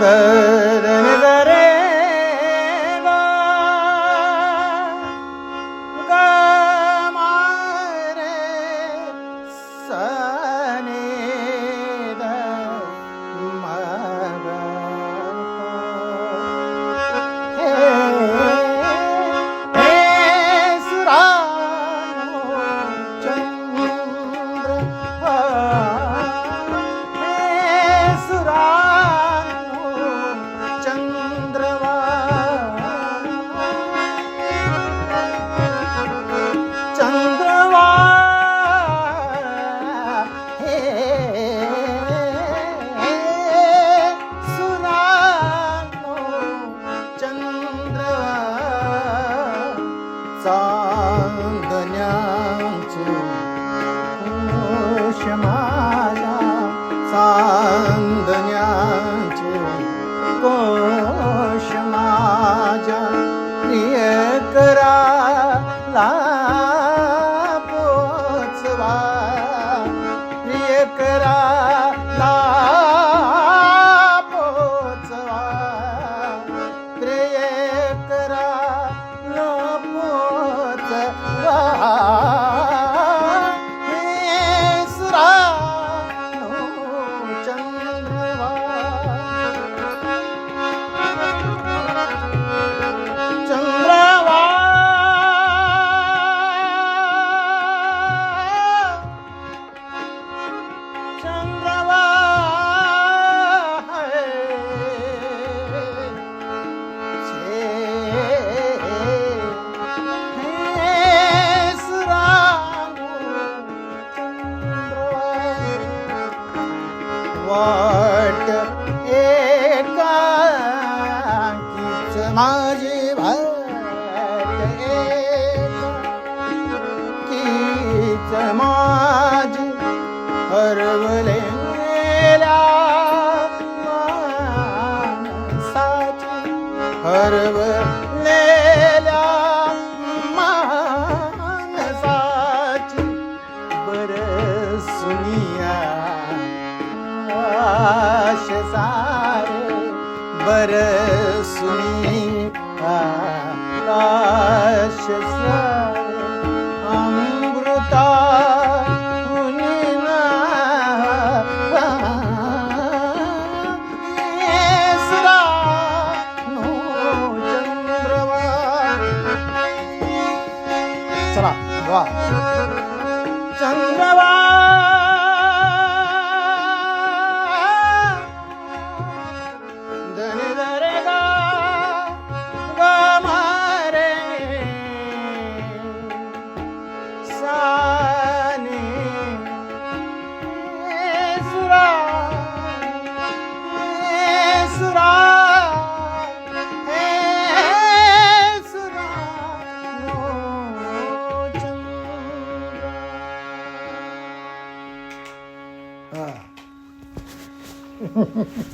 the चांदण्याचे कोश माझा चांदण्याचे कोश माझ्या प्रिय कराला पोचवा प्रिय कराला पोचवा प्रिय कराला वाट एकांकीच. माझी भाट एकांकीच. माझी हरवलेल्या माणसाची हरवलेल्या माणसाची. बर सुनिया आश सार बर सुनी आकाश सारे अमृता नो चला वा चंद्रवा. Ah.